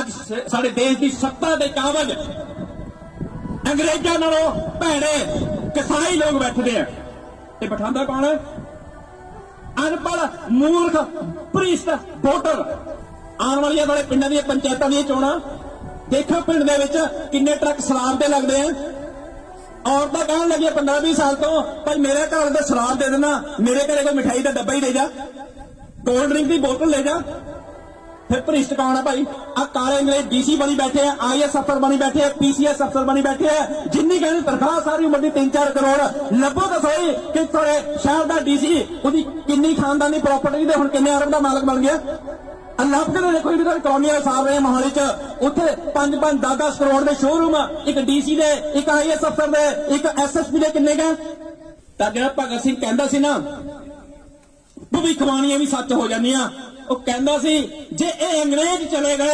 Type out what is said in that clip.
ਅੱਜ ਸਾਡੇ ਦੇਸ਼ ਦੀ ਸੱਤਾ ਦੇ ਕਾਬਜ ਅੰਗਰੇਜ਼ਾਂ ਨਾਲੋਂ ਭੈੜੇ ਕਿਸਾਈ ਲੋਕ ਬੈਠਦੇ ਆ। ਤੇ ਬਿਠਾਉਂਦਾ ਕੌਣ ਹੈ? ਅਨਪੜ੍ਹ, ਮੂਰਖ ਪ੍ਰੀਸਟ ਵੋਟਰ। ਆਉਣ ਵਾਲੀਆਂ ਵਾਲੇ ਪਿੰਡਾਂ ਦੀਆਂ ਪੰਚਾਇਤਾਂ ਦੀਆਂ ਚੋਣਾਂ। ਦੇਖੋ ਪਿੰਡ ਦੇ ਵਿੱਚ ਕਿੰਨੇ ਟਰੱਕ ਸ਼ਰਾਬ ਦੇ ਲੱਗਦੇ ਆ। ਔਰਤਾਂ ਕਹਿਣ ਲੱਗੀਆਂ 15 20 ਸਾਲ ਤੋਂ, ਭਾਈ ਮੇਰੇ ਘਰ ਦੇ ਸਲਾਬ ਦੇ ਦੇਣਾ, ਮੇਰੇ ਘਰੇ ਕੋਈ ਮਠਾਈ ਦਾ ਡੱਬਾ ਹੀ ਦੇ ਜਾ। ਕੋਲਡ ਡਰਿੰਕ ਦੀ ਬੋਤਲ ਲੈ ਜਾ। ਫਿਰ ਭ੍ਰਿਸ਼ਟ ਕੌਣ ਆ ਭਾਈ। ਆ ਕਾਲੇ ਅੰਗਰੇਜ਼ ਡੀਸੀ ਬਣੀ ਬੈਠੇ ਆ, ਆਈਐਸ ਅਫਸਰ ਬਣੀ ਬੈਠੇ ਆ, ਪੀਸੀਐਸ ਅਫਸਰ ਬਣੀ ਬੈਠੇ ਆ। ਜਿੰਨੀ ਕਹਿੰਦੇ ਤਨਖਾਹ ਸਾਰੀ ਉਮਰ ਦੀ 3-4 ਕਰੋੜ। ਲੱਭੋ ਤਾਂ ਸਹੀ ਕਿ ਤੁਹਾਡੇ ਸ਼ਹਿਰ ਦਾ ਡੀਸੀ, ਉਹਦੀ ਕਿੰਨੀ ਖਾਨਦਾਨੀ ਪ੍ਰਾਪਰਟੀ ਦੇ ਹੁਣ ਕਿੰਨੇ ਅਰਬ ਦਾ ਮਾਲਕ ਬਣ ਗਿਆ। ਅੱਲਾਹ ਕਰੇ ਦੇਖੋ ਜਿਹੜੀ ਤੁਹਾਡੀ ਕਲੋਨੀਆਂ ਸਾਰ ਰਹੇ ਮੋਹਾਲੀ ਚ। ਉੱਥੇ 5-5 10-10 ਕਰੋੜ ਦੇ ਸ਼ੋਰੂਮ ਇੱਕ ਡੀਸੀ ਦੇ, ਇੱਕ ਆਈਐਸ ਅਫਸਰ ਦੇ, ਇੱਕ ਐਸਐਸਪੀ ਦੇ ਕਿੰਨੇ ਗਾ ਤਾਂ ਜਿਹੜਾ ਭਗਤ ਸਿੰਘ ਕਹਿੰਦਾ ਸੀ ਨਾ ਭਵਿੱਖਬਾਣੀਆਂ ਵੀ ਸੱਚ ਹੋ ਜਾਂਦੀਆਂ। ਉਹ ਕਹਿੰਦਾ ਸੀ ਜੇ ਇਹ ਅੰਗਰੇਜ਼ ਚਲੇ ਗਏ